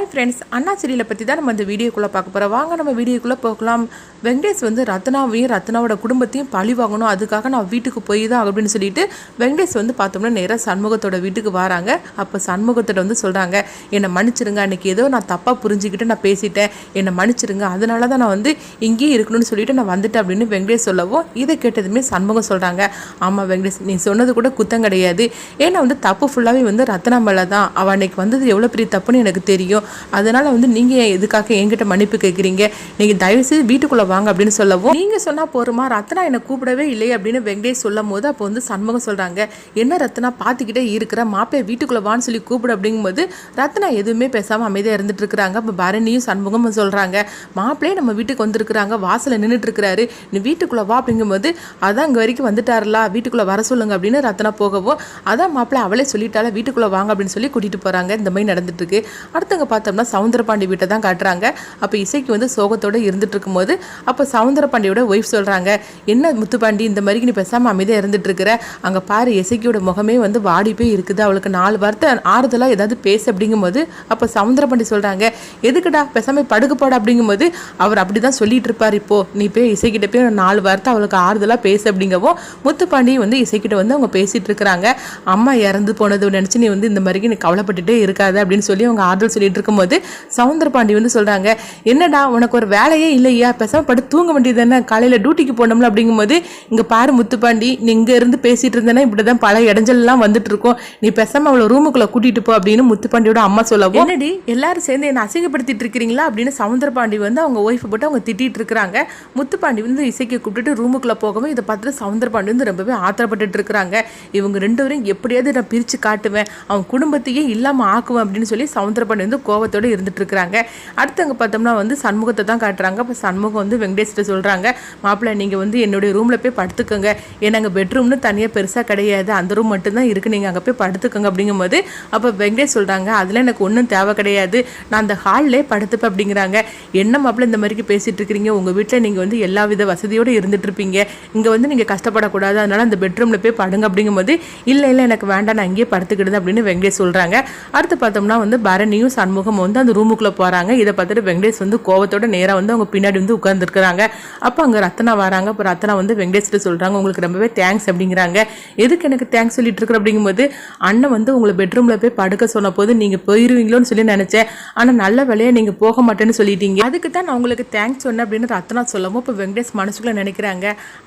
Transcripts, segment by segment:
Hi friends அண்ணா சீரியலை பற்றி தான் நம்ம இந்த வீடியோக்குள்ளே பார்க்க போகிறோம் வாங்க நம்ம வீடியோக்குள்ளே போகலாம். வெங்கடேஷ் வந்து ரத்னாவையும் ரத்னாவோட குடும்பத்தையும் பழி வாங்கணும். அதுக்காக நான் வீட்டுக்கு போய் தான் அப்படின்னு சொல்லிட்டு வெங்கடேஷ் வந்து பார்த்தோம்னா நேராக சண்முகத்தோட வீட்டுக்கு வராங்க. அப்போ சண்முகத்தோட வந்து சொல்கிறாங்க என்னை மன்னிச்சிருங்க அன்றைக்கி ஏதோ நான் தப்பாக புரிஞ்சுக்கிட்டு நான் பேசிட்டேன். என்னை மன்னிச்சிருங்க. அதனால தான் நான் வந்து இங்கேயே இருக்கணும்னு சொல்லிட்டு நான் வந்துட்டேன் அப்படின்னு வெங்கடேஷ் சொல்லவும் இதை கேட்டதுமே சண்முகம் சொல்கிறாங்க ஆமாம் வெங்கடேஷ் நீ சொன்னது கூட குத்தம் கிடையாது. ஏன்னா வந்து தப்பு ஃபுல்லாகவே வந்து ரத்னா மேலே தான் அவள் அன்னைக்கு வந்தது எவ்வளோ பெரிய தப்புன்னு எனக்கு தெரியும். அதனால் வந்து நீங்கள் எதுக்காக என்கிட்ட மன்னிப்பு கேட்குறீங்க நீங்கள் தயவுசெய்து வீட்டுக்குள்ளே வாங்க அப்படின்னு சொல்லவும் நீங்கள் சொன்னால் போருமா? ரத்னா என்னை கூப்பிடவே இல்லை அப்படின்னு வெங்கடேஷ் சொல்லும் போது அப்போ வந்து சண்முகம் சொல்கிறாங்க என்ன ரத்னா பார்த்துக்கிட்டே இருக்கிற மாப்பிள்ளை வீட்டுக்குள்ளே வான்னு சொல்லி கூப்பிடு அப்படிங்கும்போது ரத்னா எதுவுமே பேசாமல் அமைதியாக இருந்துட்டு இருக்கிறாங்க. இப்போ பரணியும் சண்முகமும் சொல்கிறாங்க மாப்பிள்ளையே நம்ம வீட்டுக்கு வந்திருக்கிறாங்க வாசலில் நின்றுட்டு இருக்கிறாரு நீ வீட்டுக்குள்ளே வா அப்படிங்கும்போது அதான் இங்கே வரைக்கும் வந்துட்டாருலா வீட்டுக்குள்ளே வர சொல்லுங்க அப்படின்னு ரத்னா போகவும் அதான் மாப்பிள்ளை அவளே சொல்லிட்டால வீட்டுக்குள்ளே வாங்க அப்படின்னு சொல்லி கூட்டிகிட்டு போகிறாங்க இந்த மாதிரி நடந்துட்டு இருக்கு. அடுத்தவங்க பார்த்தோம்னா சவுந்தரபாண்டி வீட்டை தான் காட்டுறாங்க. அப்போ இசைக்கு வந்து சோகத்தோடு இருந்துட்டு இருக்கும்போது அப்போ சவுந்தரபாண்டியோட ஒய்ஃப் சொல்கிறாங்க என்ன முத்துப்பாண்டி இந்த மாதிரி நீ பேசாமல் அமைதியாக இருந்துட்டுருக்கிற அங்கே பாரு இசைக்கியோட முகமே வந்து வாடி போய் இருக்குது. அவளுக்கு நாலு வார்த்தை ஆறுதலாக ஏதாவது பேசு. அப்படிங்கும்போது அப்போ சவுந்தரபாண்டி சொல்கிறாங்க எதுக்குடா பேசாமல் படுக்க போட. அப்படிங்கும்போது அவர் அப்படி தான் சொல்லிட்டு இருப்பார் இப்போது நீ போய் இசைக்கிட்ட போய் நாலு வார்த்தை அவளுக்கு ஆறுதலாக பேசு. அப்படிங்கவும் முத்துப்பாண்டி வந்து இசைக்கிட்ட வந்து அவங்க பேசிகிட்டு இருக்கிறாங்க. அம்மா இறந்து போனது நினச்சி நீ வந்து இந்த மாதிரி நீ கவலைப்பட்டுட்டே இருக்காது. அப்படின்னு சொல்லி அவங்க ஆறுதல் சொல்லிட்டு இருக்கும்போது சவுந்தரபாண்டி வந்து சொல்கிறாங்க என்னடா உனக்கு ஒரு வேலையே இல்லையா? பேசாமல் படுத்து தூங்க வேண்டியது என்ன காலையில் டியூட்டிக்கு போனோம்ல? அப்படிங்கும்போது இங்கே பாரு முத்துப்பாண்டி நீ இங்கே இருந்து பேசிகிட்டு இருந்தேன்னா இப்படி தான் பல இடைஞ்சல்லாம் வந்துட்டு இருக்கோம். நீ பேசாமல் அவ்வளோ ரூமுக்குள்ளே கூட்டிகிட்டு போ அப்படின்னு முத்துப்பாண்டியோட அம்மா சொல்லவும். என்னடி எல்லாரும் சேர்ந்து என்னை அசிங்கப்படுத்திட்டு இருக்கிறீங்களா? அப்படின்னு சவுந்தரபாண்டி வந்து அவங்க ஒய்ஃபை போட்டு அவங்க திட்டிகிட்டு இருக்கிறாங்க. முத்துப்பாண்டி வந்து இசைக்கு கூப்பிட்டுட்டு ரூமுக்குள்ளே போகவும் இதை பார்த்துட்டு சவுந்தரபாண்டி வந்து ரொம்பவே ஆத்திரப்பட்டுட்டு இருக்கிறாங்க. இவங்க ரெண்டு பேரும் எப்படியாவது நான் பிரித்து காட்டுவேன். அவன் குடும்பத்தையே இல்லாமல் ஆக்குவேன் அப்படின்னு சொல்லி சவுந்தரபாண்டி வந்து கோபத்தோடு இருந்துட்டு இருக்கிறாங்க அடுத்தவங்க பார்த்தோம்னா வந்து சண்முகத்தை தான் காட்டுறாங்க. இப்போ சண்முகம் வந்து வெங்கடேஷ்ட சொல்கிறாங்க மாப்பிள்ளை நீங்கள் வந்து என்னுடைய ரூமில் போய் படுத்துக்கோங்க. ஏன்னா அங்கே பெட்ரூம்னு தனியாக பெருசாக கிடையாது. அந்த ரூம் மட்டும்தான் இருக்குது நீங்கள் அங்கே போய் படுத்துக்கோங்க. அப்படிங்கும்போது அப்போ வெங்கடேஷ் சொல்கிறாங்க அதில் எனக்கு ஒன்றும் தேவை கிடையாது. நான் அந்த ஹால்லே படுத்துப்பேன். அப்படிங்கிறாங்க. என்ன மாப்பிள்ளை இந்த மாதிரிக்கு பேசிகிட்டு இருக்கிறீங்க உங்கள் வீட்டில் நீங்கள் வந்து எல்லா வித வசதியோடு இருந்துட்டு இருப்பீங்க இங்கே வந்து நீங்கள் கஷ்டப்படக்கூடாது. அதனால் அந்த பெட்ரூமில் போய் படுங்க. அப்படிங்கும்போது இல்லை இல்லை எனக்கு வேண்டாம். நான் அங்கேயே படுத்துக்கிடுது அப்படின்னு வெங்கடேஷ் சொல்கிறாங்க அடுத்து பார்த்தோம்னா வந்து பரணியும் சண்முகம் வந்து அந்த ரூமுக்குள்ளே போகிறாங்க இதை பார்த்துட்டு வெங்கடேஷ் வந்து கோவத்தோட நேராக வந்து அவங்க பின்னாடி வந்து உட்காந்துருக்குறாங்க அப்போ அங்கே ரத்னா வராங்க. அப்போ ரத்னா வந்து வெங்கடேஷ்கிட்ட சொல்கிறாங்க உங்களுக்கு ரொம்பவே தேங்க்ஸ் அப்படிங்கிறாங்க. எதுக்கு எனக்கு தேங்க்ஸ் சொல்லிட்டு இருக்கிற? அப்படிங்கும்போது அண்ணன் வந்து உங்களை பெட்ரூமில் போய் படுக்க சொன்ன போது நீங்கள் போயிருவீங்களோன்னு சொல்லி நினச்சேன். ஆனால் நல்ல வேலையாக நீங்கள் போக மாட்டேன்னு சொல்லிட்டீங்க. அதுக்கு தான் நான் உங்களுக்கு தேங்க்ஸ் சொன்னேன் அப்படின்னு ரத்னா சொல்லவும் இப்போ வெங்கடேஷ் மனசுக்குள்ளே நினைக்கிறாங்க.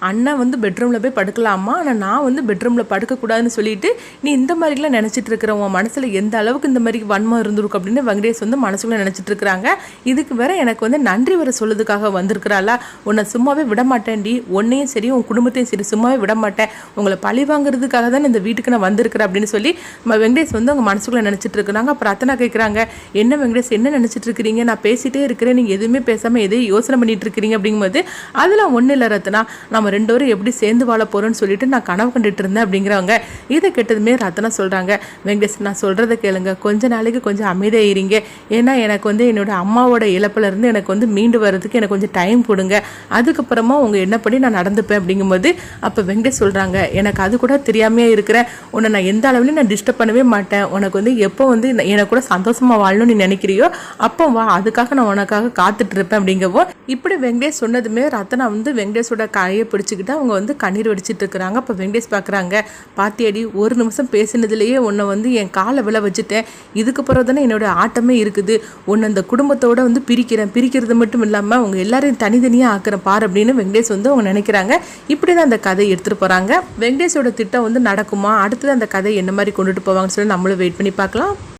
அண்ணன் வந்து பெட்ரூமில் போய் படுக்கலாமா? ஆனால் நான் வந்து பெட்ரூமில் படுக்கக்கூடாதுன்னு சொல்லிட்டு நீ இந்த மாதிரிலாம் நினச்சிட்டு இருக்கிற உன் மனசில் எந்த அளவுக்கு இந்த மாதிரி வன்மம் இருந்திருக்கும்? அப்படின்னு வெங்கடேஷ் வந்து மனசுக்குள்ளே நினச்சிட்டு இருக்கிறாங்க இதுக்கு வேற எனக்கு வந்து நன்றி வர சொல்லுறதுக்காக வந்திருக்கிறாளா. உன்னை சும்மாவே விட மாட்டேன்டி உன்னையும் சரி உன் குடும்பத்தையும் சரி சும்மாவே விட மாட்டேன் உங்களை பழி வாங்குறதுக்காக தான் இந்த வீட்டுக்கு நான் வந்திருக்கிறேன் அப்படின்னு சொல்லி வெங்கடேஷ் வந்து அவங்க மனசுக்குள்ளே நினச்சிட்டு இருக்கிறாங்க அப்புறம் கேட்குறாங்க என்ன வெங்கடேஷ் என்ன நினச்சிட்டு இருக்கிறீங்க நான் பேசிட்டே இருக்கிறேன். நீங்கள் எதுவுமே பேசாமல் எதையும் யோசனை பண்ணிட்டு இருக்கிறீங்க அப்படிங்கும்போது அதெல்லாம் ஒன்றும் இல்லை ரத்னா. நம்ம ரெண்டு பேரும் எப்படி சேர்ந்து வாழ போகிறோம்னு சொல்லிட்டு நான் கனவு கண்டுட்டு இருந்தேன். அப்படிங்கிறவங்க இதை கேட்டதுமே ரத்னா சொல்கிறாங்க வெங்கடேஷ் நான் சொல்கிறத கேளுங்க. கொஞ்ச நாளைக்கு கொஞ்சம் அமைதியாக இருங்க. ஏன்னா எனக்கு வந்து என்னோட அம்மாவோட இழப்புல இருந்து எனக்கு வந்து மீண்டு வர்றதுக்கு எனக்கு கொஞ்சம் டைம் கொடுங்க. அதுக்கப்புறமா உங்கள் என்னப்படி நான் நடந்துப்பேன் அப்படிங்கும்போது அப்போ வெங்கடேஷ் சொல்கிறாங்க எனக்கு அது கூட தெரியாமையே இருக்கிறேன் உன்னை நான் எந்த அளவுலையும் நான் டிஸ்டர்ப் பண்ணவே மாட்டேன். உனக்கு வந்து எப்போ வந்து எனக்கு கூட சந்தோஷமாக வாழணும்னு நீ நினைக்கிறியோ அப்போ வா. அதுக்காக நான் உனக்காக காத்துட்டு இருப்பேன். அப்படிங்கவோ இப்படி வெங்கடேஷ் சொன்னதுமே ரத்னா வந்து வெங்கடேஷோட கையை பிடிச்சிக்கிட்டு அவங்க வந்து கண்ணீர் வடிச்சிட்டு இருக்கிறாங்க. அப்போ வெங்கடேஷ் பார்க்குறாங்க பாத்தியடி ஒரு நிமிஷம் பேசினதுலேயே உன்னை வந்து என் காலை விழ வச்சுட்டேன். இதுக்கு பிறகு தானே என்னோட ஆட்டம் இருக்குது. உன்னை அந்த குடும்பத்தோட வந்து பிரிக்கிறேன். பிரிக்கிறது மட்டும் இல்லாமல் அவங்க எல்லாரையும் தனித்தனியாக ஆக்கிறேன் பாரு அப்படின்னு வெங்கடேஷ் வந்து அவங்க நினைக்கிறாங்க. இப்படி தான் அந்த கதை எடுத்துகிட்டு போகிறாங்க வெங்கடேஷோட திட்டம் வந்து நடக்குமா? அடுத்தது அந்த கதை என்ன மாதிரி கொண்டுட்டு போவாங்கன்னு சொல்லி நம்மளும் வெயிட் பண்ணி பார்க்கலாம்.